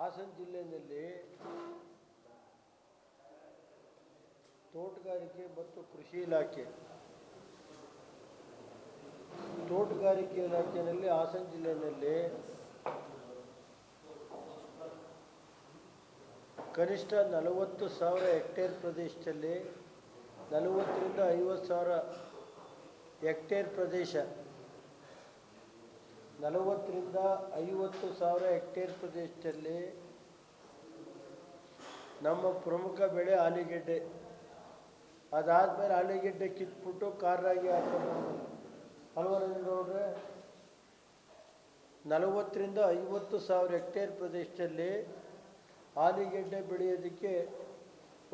ಹಾಸನ ಜಿಲ್ಲೆಯಲ್ಲಿ ತೋಟಗಾರಿಕೆ ಮತ್ತು ಕೃಷಿ ಇಲಾಖೆ. ತೋಟಗಾರಿಕೆ ಇಲಾಖೆಯಲ್ಲಿ ಹಾಸನ ಜಿಲ್ಲೆಯಲ್ಲಿ ಕನಿಷ್ಠ ನಲವತ್ತು ಸಾವಿರ ಹೆಕ್ಟೇರ್ ಪ್ರದೇಶದಲ್ಲಿ ನಲವತ್ತರಿಂದ ಐವತ್ತು ಸಾವಿರ ಹೆಕ್ಟೇರ್ ಪ್ರದೇಶ ನಲವತ್ತರಿಂದ ಐವತ್ತು ಸಾವಿರ ಹೆಕ್ಟೇರ್ ಪ್ರದೇಶದಲ್ಲಿ ನಮ್ಮ ಪ್ರಮುಖ ಬೆಳೆ ಆಲೂಗೆಡ್ಡೆ. ಅದಾದಮೇಲೆ ಆಲೂಗೆಡ್ಡೆ ಕಿತ್ಬಿಟ್ಟು ಕಾರ್ರಾಗಿ ಹಾಕೊಂಡು ಹಲವಾರು ನೋಡ್ರೆ ನಲವತ್ತರಿಂದ ಐವತ್ತು ಸಾವಿರ ಹೆಕ್ಟೇರ್ ಪ್ರದೇಶದಲ್ಲಿ ಆಲೂಗೆಡ್ಡೆ ಬೆಳೆಯೋದಕ್ಕೆ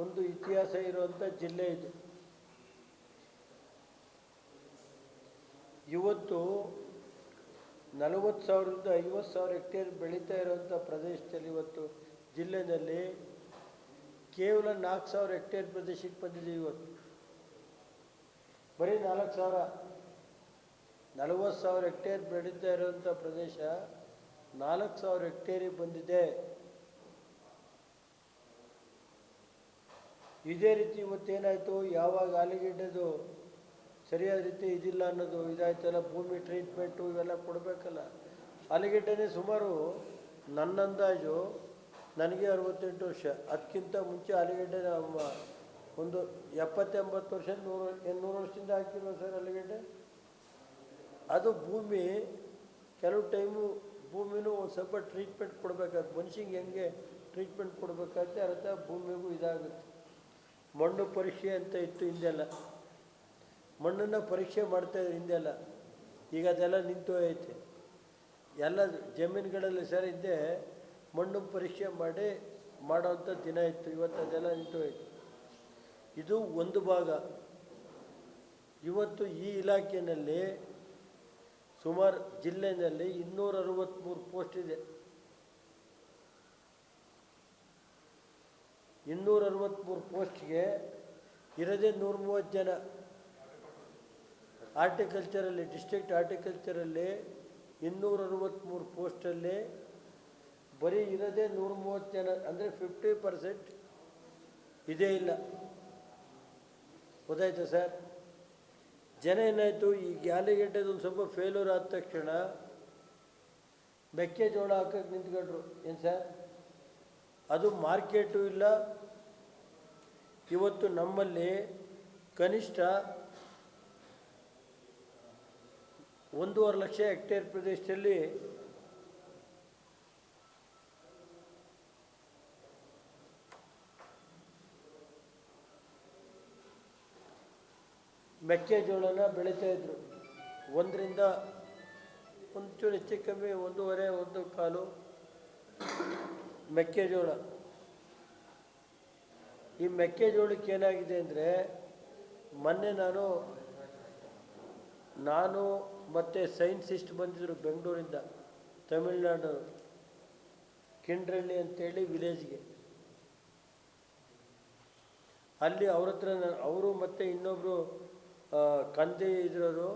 ಒಂದು ಇತಿಹಾಸ ಇರುವಂಥ ಜಿಲ್ಲೆ ಇದು. ಇವತ್ತು ನಲವತ್ತು ಸಾವಿರದಿಂದ ಐವತ್ತು ಸಾವಿರ ಹೆಕ್ಟೇರ್ ಬೆಳೀತಾ ಇರುವಂಥ ಪ್ರದೇಶದಲ್ಲಿ ಇವತ್ತು ಜಿಲ್ಲೆಯಲ್ಲಿ ಕೇವಲ ನಾಲ್ಕು ಸಾವಿರ ಹೆಕ್ಟೇರ್ ಪ್ರದೇಶಕ್ಕೆ ಬಂದಿದ್ದೀವಿ ಇವತ್ತು. ಬರೀ ನಾಲ್ಕು ಸಾವಿರ, ನಲವತ್ತು ಸಾವಿರ ಹೆಕ್ಟೇರ್ ಬೆಳೀತಾ ಇರುವಂಥ ಪ್ರದೇಶ ನಾಲ್ಕು ಸಾವಿರ ಹೆಕ್ಟೇರಿಗೆ ಬಂದಿದೆ. ಇದೇ ರೀತಿ ಇವತ್ತೇನಾಯಿತು? ಯಾವಾಗ ಆಲೂಗೆಡ್ಡೆದು ಸರಿಯಾದ ರೀತಿ ಇದಿಲ್ಲ ಅನ್ನೋದು ಇದಾಯ್ತಲ್ಲ ಭೂಮಿ ಟ್ರೀಟ್ಮೆಂಟು ಇವೆಲ್ಲ ಕೊಡಬೇಕಲ್ಲ. ಆಲೂಗೆಡ್ಡೆನೇ ಸುಮಾರು ನನ್ನ ಅಂದಾಜು ನನಗೆ ಅರವತ್ತೆಂಟು ವರ್ಷ. ಅದಕ್ಕಿಂತ ಮುಂಚೆ ಆಲೂಗೆಡ್ಡೆ ಒಂದು ಎಪ್ಪತ್ತೆಂಬತ್ತು ವರ್ಷ ನೂರು ನೂರು ವರ್ಷದಿಂದ ಹಾಕಿರುವ ಸರ್ ಆಲೂಗೆಡ್ಡೆ ಅದು ಭೂಮಿ, ಕೆಲವು ಟೈಮು ಭೂಮಿನೂ ಒಂದು ಸ್ವಲ್ಪ ಟ್ರೀಟ್ಮೆಂಟ್ ಕೊಡಬೇಕಾಗುತ್ತೆ. ಮನುಷ್ಯಂಗೆ ಹೆಂಗೆ ಟ್ರೀಟ್ಮೆಂಟ್ ಕೊಡಬೇಕಾಗುತ್ತೆ, ಅರ್ಥ ಭೂಮಿಗೂ ಇದಾಗುತ್ತೆ. ಮಣ್ಣು ಪರೀಕ್ಷೆ ಅಂತ ಇತ್ತು ಹಿಂದೆಲ್ಲ. ಮಣ್ಣನ್ನು ಪರೀಕ್ಷೆ ಮಾಡ್ತಾಯಿದ್ರು ಹಿಂದೆಲ್ಲ ಈಗ ಅದೆಲ್ಲ ನಿಂತು ಐತೆ ಎಲ್ಲ ಜಮೀನುಗಳಲ್ಲಿ ಸರ್ ಹಿಂದೆ ಮಣ್ಣು ಪರೀಕ್ಷೆ ಮಾಡಿ ಮಾಡೋವಂಥ ದಿನ ಇತ್ತು. ಇವತ್ತು ಅದೆಲ್ಲ ನಿಂತು ಹೋಯ್ತು. ಇದು ಒಂದು ಭಾಗ. ಇವತ್ತು ಈ ಇಲಾಖೆಯಲ್ಲಿ ಸುಮಾರು ಜಿಲ್ಲೆಯಲ್ಲಿ ಇನ್ನೂರ ಅರವತ್ತ್ಮೂರು ಪೋಸ್ಟ್ ಇದೆ. ಇನ್ನೂರ ಅರವತ್ತ್ಮೂರು ಪೋಸ್ಟ್ಗೆ ಇರದೇ ನೂರ ಮೂವತ್ತು ಜನ. ಆರ್ಟಿಕಲ್ಚರಲ್ಲಿ, ಡಿಸ್ಟ್ರಿಕ್ಟ್ ಆರ್ಟಿಕಲ್ಚರಲ್ಲಿ ಇನ್ನೂರ ಅರವತ್ತ್ಮೂರು ಪೋಸ್ಟಲ್ಲಿ ಬರೀ ಇರೋದೇ ನೂರ ಮೂವತ್ತು ಜನ, ಅಂದರೆ ಫಿಫ್ಟಿ ಪರ್ಸೆಂಟ್ ಇದೇ ಇಲ್ಲ. ಗೊತ್ತಾಯ್ತು ಸರ್? ಜನ ಏನಾಯಿತು, ಈ ಒಂದು ಸ್ವಲ್ಪ ಫೇಲ್ಯೂರ್ ಆದ ತಕ್ಷಣ ಮೆಕ್ಕೆಜೋಳ ಹಾಕಕ್ಕೆ ನಿಂತ್ಕೊಂಡ್ರು. ಏನು ಸರ್? ಅದು ಮಾರ್ಕೆಟು ಇಲ್ಲ. ಇವತ್ತು ನಮ್ಮಲ್ಲಿ ಕನಿಷ್ಠ ಒಂದೂವರೆ ಲಕ್ಷ ಹೆಕ್ಟೇರ್ ಪ್ರದೇಶದಲ್ಲಿ ಮೆಕ್ಕೆಜೋಳನ ಬೆಳೀತಾ ಇದ್ರು. ಒಂದರಿಂದ ಒಂಚೂರು ಹೆಚ್ಚು ಕಮ್ಮಿ ಒಂದೂವರೆ, ಒಂದು ಕಾಲು ಮೆಕ್ಕೆಜೋಳ. ಈ ಮೆಕ್ಕೆಜೋಳಕ್ಕೆ ಏನಾಗಿದೆ ಅಂದರೆ ಮೊನ್ನೆ ನಾನು ನಾನು ಮತ್ತು ಸೈನ್ಸಿಸ್ಟ್ ಬಂದಿದ್ದರು ಬೆಂಗಳೂರಿಂದ ತಮಿಳ್ನಾಡು, ಕಿಂಡ್ರಳ್ಳಿ ಅಂತೇಳಿ ವಿಲೇಜ್ಗೆ ಅಲ್ಲಿ ಅವ್ರ ಹತ್ರ ಅವರು ಮತ್ತು ಇನ್ನೊಬ್ಬರು ಕಂದೆ ಇದ್ರವರು,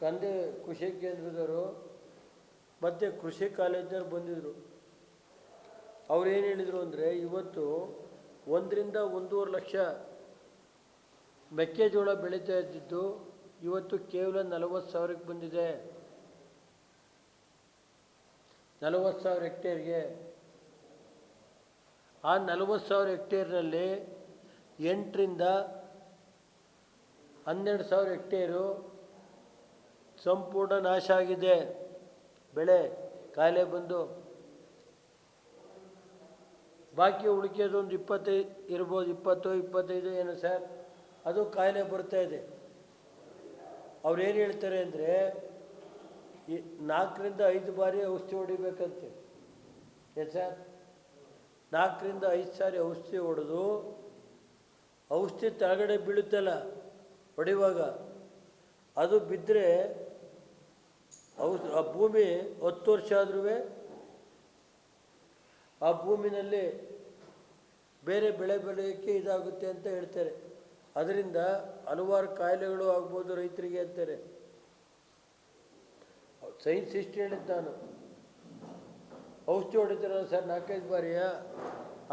ಕಂದೆ ಕೃಷಿ ಕೇಂದ್ರದವರು, ಮತ್ತು ಕೃಷಿ ಕಾಲೇಜ್ನವ್ರು ಬಂದಿದ್ದರು ಅವ್ರು ಏನು ಹೇಳಿದರು ಅಂದರೆ ಇವತ್ತು ಒಂದರಿಂದ ಒಂದೂವರೆ ಲಕ್ಷ ಮೆಕ್ಕೆಜೋಳ ಬೆಳೀತಾ ಇದ್ದಿದ್ದು ಇವತ್ತು ಕೇವಲ ನಲವತ್ತು ಸಾವಿರಕ್ಕೆ ಬಂದಿದೆ. ನಲವತ್ತು ಸಾವಿರ ಹೆಕ್ಟೇರ್ಗೆ. ಆ ನಲವತ್ತು ಸಾವಿರ ಹೆಕ್ಟೇರ್ನಲ್ಲಿ ಎಂಟರಿಂದ ಹನ್ನೆರಡು ಸಾವಿರ ಹೆಕ್ಟೇರು ಸಂಪೂರ್ಣ ನಾಶ ಆಗಿದೆ. ಬೆಳೆ ಕಾಯಿಲೆ ಬಂದು. ಬಾಕಿ ಉಳಿಕೆದು ಒಂದು ಇಪ್ಪತ್ತೈದು ಇರ್ಬೋದು, ಇಪ್ಪತ್ತು, ಇಪ್ಪತ್ತೈದು ಏನು ಸರ್, ಅದು ಕಾಯಿಲೆ ಬರ್ತಾ ಇದೆ. ಅವ್ರು ಏನು ಹೇಳ್ತಾರೆ ಅಂದರೆ, ಈ ನಾಲ್ಕರಿಂದ ಐದು ಬಾರಿ ಔಷಧಿ ಹೊಡಿಬೇಕಂತೆ. ಏನು ಸರ್? ನಾಲ್ಕರಿಂದ ಐದು ಸಾರಿ ಔಷಧಿ ಹೊಡೆದು, ಔಷಧಿ ತಳಗಡೆ ಬೀಳುತ್ತಲ್ಲ ಹೊಡೆಯುವಾಗ, ಅದು ಬಿದ್ದರೆ ಔಷ, ಆ ಭೂಮಿ ಹತ್ತು ವರ್ಷ ಆದ್ರೂ ಆ ಭೂಮಿನಲ್ಲಿ ಬೇರೆ ಬೆಳೆ ಬೆಳೆಯೋಕ್ಕೆ ಇದಾಗುತ್ತೆ ಅಂತ ಹೇಳ್ತಾರೆ. ಅದರಿಂದ ಹಲವಾರು ಕಾಯಿಲೆಗಳು ಆಗ್ಬೋದು ರೈತರಿಗೆ ಅಂತಾರೆ. ಸೈನ್ಸ್ ಇಷ್ಟು ಹೇಳಿದ್ದು ನಾನು. ಔಷಧಿ ಹೊಡಿತೀರಲ್ಲ ಸರ್, ನಾಲ್ಕೈದು ಬಾರಿಯ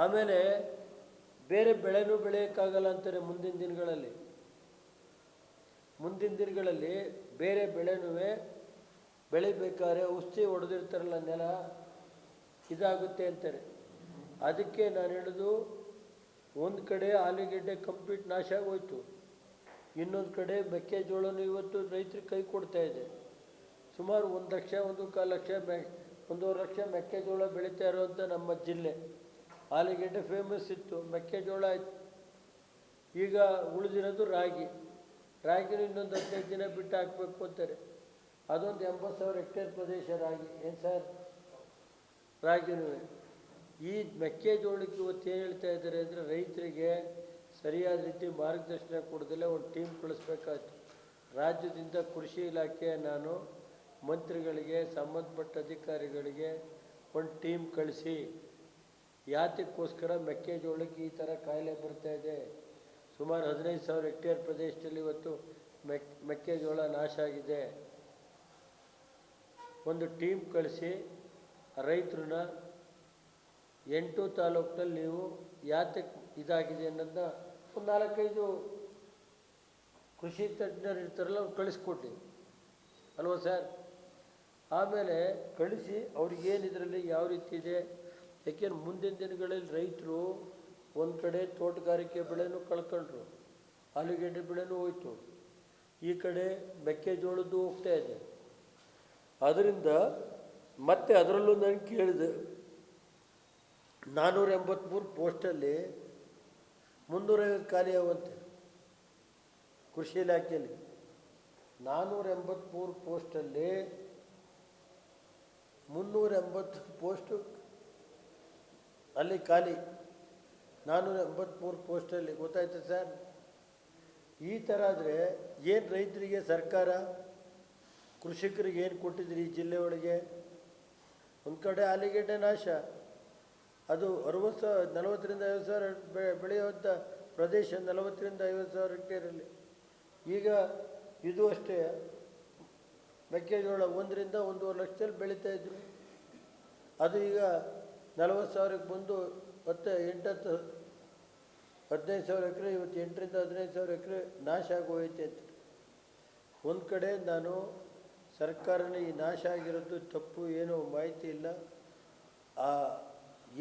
ಆಮೇಲೆ ಬೇರೆ ಬೆಳೆನೂ ಬೆಳೆಯೋಕ್ಕಾಗಲ್ಲ ಅಂತಾರೆ ಮುಂದಿನ ದಿನಗಳಲ್ಲಿ. ಮುಂದಿನ ದಿನಗಳಲ್ಲಿ ಬೇರೆ ಬೆಳೆನೂ ಬೆಳಿಬೇಕಾದ್ರೆ ಔಷಧಿ ಹೊಡೆದಿರ್ತಾರಲ್ಲ ನೆಲ, ಇದಾಗುತ್ತೆ ಅಂತಾರೆ. ಅದಕ್ಕೆ ನಾನು ಹೇಳೋದು ಒಂದು ಕಡೆ ಆಲೂಗೆಡ್ಡೆ ಕಂಪ್ಲೀಟ್ ನಾಶ ಆಗೋಯ್ತು. ಇನ್ನೊಂದು ಕಡೆ ಮೆಕ್ಕೆಜೋಳನೂ ಇವತ್ತು ರೈತರಿಗೆ ಕೈ ಕೊಡ್ತಾ ಇದೆ. ಸುಮಾರು ಒಂದು ಲಕ್ಷ, ಒಂದು ಕಾಲು ಲಕ್ಷ ಮೆ, ಒಂದೂವರೆ ಲಕ್ಷ ಮೆಕ್ಕೆಜೋಳ ಬೆಳೀತಾ ಇರುವಂಥ ನಮ್ಮ ಜಿಲ್ಲೆ. ಆಲೂಗೆಡ್ಡೆ ಫೇಮಸ್ ಇತ್ತು, ಮೆಕ್ಕೆಜೋಳ ಆಯ್ತು. ಈಗ ಉಳಿದಿರೋದು ರಾಗಿ. ರಾಗಿನೂ ಇನ್ನೊಂದು ಹದಿನೈದು ದಿನ ಬಿಟ್ಟು ಹಾಕಬೇಕು ಅಂತಾರೆ. ಅದೊಂದು ಎಂಬತ್ತು ಸಾವಿರ ಹೆಕ್ಟೇರ್ ಪ್ರದೇಶ ರಾಗಿ. ಏನು ಸರ್? ರಾಗಿನೂ ಈ ಮೆಕ್ಕೆಜೋಳಕ್ಕೆ ಇವತ್ತು ಏನು ಹೇಳ್ತಾ ಇದ್ದಾರೆ ಅಂದರೆ ರೈತರಿಗೆ ಸರಿಯಾದ ರೀತಿ ಮಾರ್ಗದರ್ಶನ ಕೊಡದಲ್ಲೇ ಒಂದು ಟೀಮ್ ಕಳಿಸ್ಬೇಕಾಯ್ತು. ರಾಜ್ಯದಿಂದ ಕೃಷಿ ಇಲಾಖೆ, ನಾನು ಮಂತ್ರಿಗಳಿಗೆ, ಸಂಬಂಧಪಟ್ಟ ಅಧಿಕಾರಿಗಳಿಗೆ ಒಂದು ಟೀಮ್ ಕಳಿಸಿ. ಯಾತಕ್ಕೋಸ್ಕರ ಮೆಕ್ಕೆಜೋಳಕ್ಕೆ ಈ ಥರ ಕಾಯಿಲೆ ಬರ್ತಾ ಇದೆ. ಸುಮಾರು ಹದಿನೈದು ಸಾವಿರ ಹೆಕ್ಟೇರ್ ಪ್ರದೇಶದಲ್ಲಿ ಇವತ್ತು ಮೆಕ್, ಮೆಕ್ಕೆಜೋಳ ನಾಶ ಆಗಿದೆ. ಒಂದು ಟೀಮ್ ಕಳಿಸಿ, ರೈತರನ್ನ ಎಂಟು ತಾಲೂಕಿನಲ್ಲಿ ನೀವು ಯಾತಕ್ಕೆ ಇದಾಗಿದೆ ಅನ್ನೋದನ್ನ ಒಂದು ನಾಲ್ಕೈದು ಕೃಷಿ ತಜ್ಞರು ಇರ್ತಾರಲ್ಲ ಅವ್ರು ಕಳಿಸ್ಕೊಟ್ಟಿ ಅಲ್ವಾ ಸರ್? ಆಮೇಲೆ ಕಳಿಸಿ ಅವ್ರಿಗೇನು ಇದರಲ್ಲಿ ಯಾವ ರೀತಿ ಇದೆ? ಯಾಕೆಂದ್ರೆ ಮುಂದಿನ ದಿನಗಳಲ್ಲಿ ರೈತರು ಒಂದು ಕಡೆ ತೋಟಗಾರಿಕೆ ಬೆಳೆನೂ ಕಳ್ಕೊಂಡ್ರು, ಆಲೂಗೆಡ್ಡೆ ಬೆಳೆನೂ ಹೋಯ್ತು, ಈ ಕಡೆ ಮೆಕ್ಕೆಜೋಳದ್ದು ಹೋಗ್ತಾ ಇದೆ. ಅದರಿಂದ ಮತ್ತೆ ಅದರಲ್ಲೂ ನಾನು ಕೇಳಿದೆ ನಾನ್ನೂರ ಎಂಬತ್ತ್ಮೂರು ಪೋಸ್ಟಲ್ಲಿ ಮುನ್ನೂರೈವತ್ತು ಖಾಲಿ ಅವಂತೆ ಕೃಷಿ ಇಲಾಖೆಯಲ್ಲಿ ನಾನ್ನೂರ ಎಂಬತ್ತ್ಮೂರು ಪೋಸ್ಟಲ್ಲಿ ಮುನ್ನೂರ ಎಂಬತ್ತು ಪೋಸ್ಟು ಅಲ್ಲಿ ಖಾಲಿ. ನಾನ್ನೂರ ಎಂಬತ್ತ್ಮೂರು ಪೋಸ್ಟಲ್ಲಿ ಗೊತ್ತಾಯ್ತು ಸರ್? ಈ ಥರ ಆದರೆ ಏನು ರೈತರಿಗೆ ಸರ್ಕಾರ, ಕೃಷಿಕರಿಗೆ ಏನು ಕೊಟ್ಟಿದ್ರಿ ಈ ಜಿಲ್ಲೆಯೊಳಗೆ ಒಂದು ಕಡೆ ಆಲೂಗೆಡ್ಡೆ ನಾಶ. ಅದು ಅರವತ್ತು ನಲವತ್ತರಿಂದ ಐವತ್ತು ಸಾವಿರ ಬೆ ಬೆಳೆಯುವಂಥ ಪ್ರದೇಶ ನಲವತ್ತರಿಂದ ಐವತ್ತು ಸಾವಿರ ಹೆಕ್ಟೇರಲ್ಲಿ. ಈಗ ಇದು ಅಷ್ಟೇ. ಮೆಕ್ಕೆಜೋಳ ಒಂದರಿಂದ ಒಂದೂವರೆ ಲಕ್ಷದಲ್ಲಿ ಬೆಳೀತಾ ಇದ್ರು. ಅದು ಈಗ ನಲವತ್ತು ಸಾವಿರಕ್ಕೆ ಬಂದು ಮತ್ತೆ ಎಂಟತ್ತು, ಹದಿನೈದು ಸಾವಿರ ಎಕರೆ, ಇವತ್ತು ಎಂಟರಿಂದ ಹದಿನೈದು ಸಾವಿರ ಎಕರೆ ನಾಶ ಆಗೋಯ್ತೆ ಅಂತ. ಒಂದು ಕಡೆ ನಾನು ಸರ್ಕಾರನೇ ಈ ನಾಶ ಆಗಿರೋದು ತಪ್ಪು, ಏನೋ ಮಾಹಿತಿ ಇಲ್ಲ. ಆ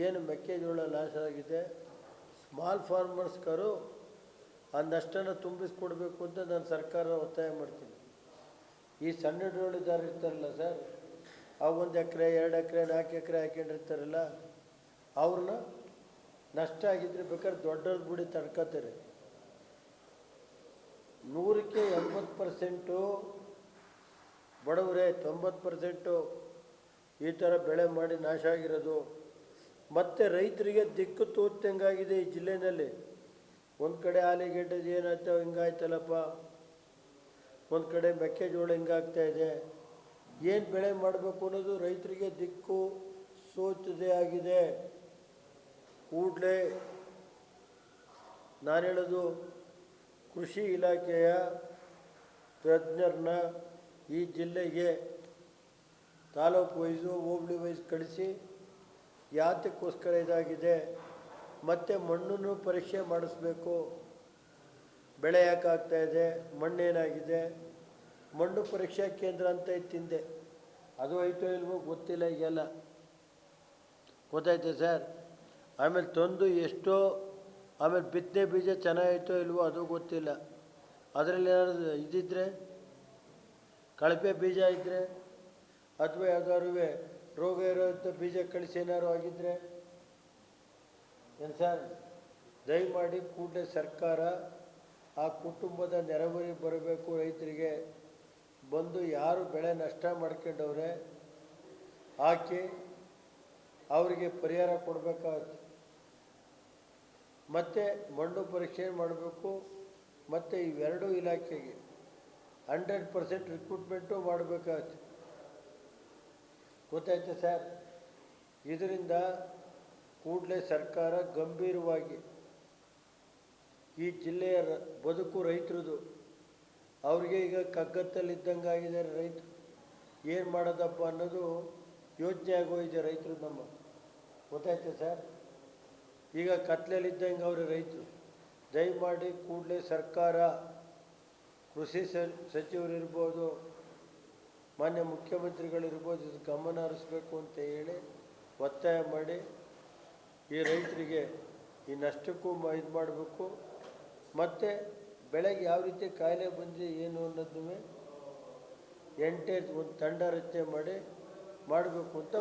ಏನು ಮೆಕ್ಕೆಜೋಳ ನಾಶ ಆಗಿದೆ ಸ್ಮಾಲ್ ಫಾರ್ಮರ್ಸ್ಗರು ಆ ನಷ್ಟನ ತುಂಬಿಸ್ಕೊಡ್ಬೇಕು ಅಂತ ನಾನು ಸರ್ಕಾರ ಒತ್ತಾಯ ಮಾಡ್ತೀನಿ. ಈ ಸಣ್ಣ ಹಿಡುವಳಿದಾರರು ಇರ್ತಾರಲ್ಲ ಸರ್, ಆ ಒಂದು ಎಕರೆ, ಎರಡು ಎಕರೆ, ನಾಲ್ಕು ಎಕರೆ ಹಾಕೊಂಡಿರ್ತಾರಲ್ಲ, ಅವ್ರನ್ನ ನಷ್ಟ ಆಗಿದ್ರೆ ಬೇಕಾದ್ರೆ ದೊಡ್ಡವ್ರ ಬಿಡಿ ತಡ್ಕೋತಾರೆ. ನೂರಕ್ಕೆ ಎಂಬತ್ತು ಪರ್ಸೆಂಟು ಬಡವರೇ, ತೊಂಬತ್ತು ಪರ್ಸೆಂಟು ಈ ಥರ ಬೆಳೆ ಮಾಡಿ ನಾಶ ಆಗಿರೋದು. ಮತ್ತು ರೈತರಿಗೆ ದಿಕ್ಕು ತೋರ್ತಂಗಾಗಿದೆ ಈ ಜಿಲ್ಲೆಯಲ್ಲಿ ಒಂದು ಕಡೆ ಆಲೂಗೆಡ್ಡೆದು ಏನಾಯ್ತು ಹಿಂಗಾಯ್ತಲ್ಲಪ್ಪ. ಒಂದು ಕಡೆ ಮೆಕ್ಕೆಜೋಳ ಹಿಂಗಾಗ್ತಾ ಇದೆ. ಏನು ಬೆಳೆ ಮಾಡಬೇಕು ಅನ್ನೋದು ರೈತರಿಗೆ ದಿಕ್ಕು ಸೋತದೆ ಆಗಿದೆ. ಕೂಡಲೇ ನಾನು ಹೇಳೋದು ಕೃಷಿ ಇಲಾಖೆಯ ತಜ್ಞರನ್ನ ಈ ಜಿಲ್ಲೆಗೆ ತಾಲೂಕು ವೈಸು, ಹೋಬಳಿ ವೈಸ್ ಕಳಿಸಿ ಯಾತಕ್ಕೋಸ್ಕರ ಇದಾಗಿದೆ, ಮತ್ತು ಮಣ್ಣನ್ನು ಪರೀಕ್ಷೆ ಮಾಡಿಸ್ಬೇಕು. ಬೆಳೆ ಯಾಕೆ ಆಗ್ತಾ ಇದೆ, ಮಣ್ಣೇನಾಗಿದೆ, ಮಣ್ಣು ಪರೀಕ್ಷಾ ಕೇಂದ್ರ ಅಂತ ಇತ್ತಿಂದೆ. ಅದು ಐತೋ ಇಲ್ವೋ ಗೊತ್ತಿಲ್ಲ ಈಗೆಲ್ಲ. ಗೊತ್ತಾಯ್ತು ಸರ್? ಆಮೇಲೆ ತಂದು ಎಷ್ಟೋ, ಆಮೇಲೆ ಬಿತ್ತನೆ ಬೀಜ ಚೆನ್ನಾಗೈತೋ ಇಲ್ವೋ ಅದು ಗೊತ್ತಿಲ್ಲ. ಅದರಲ್ಲಿ ಏನಾದ್ರು ಇದ್ದಿದ್ರೆ ಕಳಪೆ ಬೀಜ ಇದ್ದರೆ ಅಥವಾ ಯಾವ್ದಾದ್ರು ರೋಗ ಇರೋಂಥ ಬೀಜ ಕಳಿಸಿ ಏನಾದ್ರು ಆಗಿದ್ರೆ ಏನು ಸರ್, ದಯಮಾಡಿ ಕೂಡಲೇ ಸರ್ಕಾರ ಆ ಕುಟುಂಬದ ನೆರವರಿಗೆ ಬರಬೇಕು, ರೈತರಿಗೆ ಬಂದು ಯಾರು ಬೆಳೆ ನಷ್ಟ ಮಾಡ್ಕೊಂಡವ್ರೆ ಹಾಕಿ ಅವರಿಗೆ ಪರಿಹಾರ ಕೊಡಬೇಕಾಗತ್ತೆ. ಮತ್ತು ಮಣ್ಣು ಪರೀಕ್ಷೆ ಮಾಡಬೇಕು, ಮತ್ತು ಇವೆರಡೂ ಇಲಾಖೆಗೆ ಹಂಡ್ರೆಡ್ ಪರ್ಸೆಂಟ್ ರಿಕ್ರೂಟ್ಮೆಂಟು ಮಾಡಬೇಕಾಗತ್ತೆ. ಗೊತ್ತಾಯ್ತು ಸರ್? ಇದರಿಂದ ಕೂಡಲೇ ಸರ್ಕಾರ ಗಂಭೀರವಾಗಿ ಈ ಜಿಲ್ಲೆಯ ಬದುಕು ರೈತರದು. ಅವ್ರಿಗೆ ಈಗ ಕಗ್ಗತ್ತಲ್ಲಿದ್ದಂಗೆ ಆಗಿದ್ದಾರೆ ರೈತರು ಏನು ಮಾಡೋದಪ್ಪ ಅನ್ನೋದು ಯೋಚನೆ ಆಗೋಗಿದೆ ರೈತರು ನಮ್ಮ. ಗೊತ್ತಾಯ್ತು ಸರ್? ಈಗ ಕತ್ಲಲ್ಲಿದ್ದಂಗೆ ಅವರು ರೈತರು. ದಯಮಾಡಿ ಕೂಡಲೇ ಸರ್ಕಾರ, ಕೃಷಿ ಸಚಿವರು ಸಚಿವರಿರ್ಬೋದು ಮಾನ್ಯ ಮುಖ್ಯಮಂತ್ರಿಗಳಿರ್ಬೋದು ಇದು ಗಮನ ಹರಿಸ್ಬೇಕು ಅಂತ ಹೇಳಿ ಒತ್ತಾಯ ಮಾಡಿ ಈ ರೈತರಿಗೆ ಈ ನಷ್ಟಕ್ಕೂ ಇದು ಮಾಡಬೇಕು. ಮತ್ತು ಬೆಳೆಗೆ ಯಾವ ರೀತಿ ಕಾಯಿಲೆ ಬಂದಿದೆ ಏನು ಅನ್ನೋದನ್ನು ಎಂಟೇ ಒಂದು ತಂಡ ರಚನೆ ಮಾಡಿ ಮಾಡಬೇಕು ಅಂತ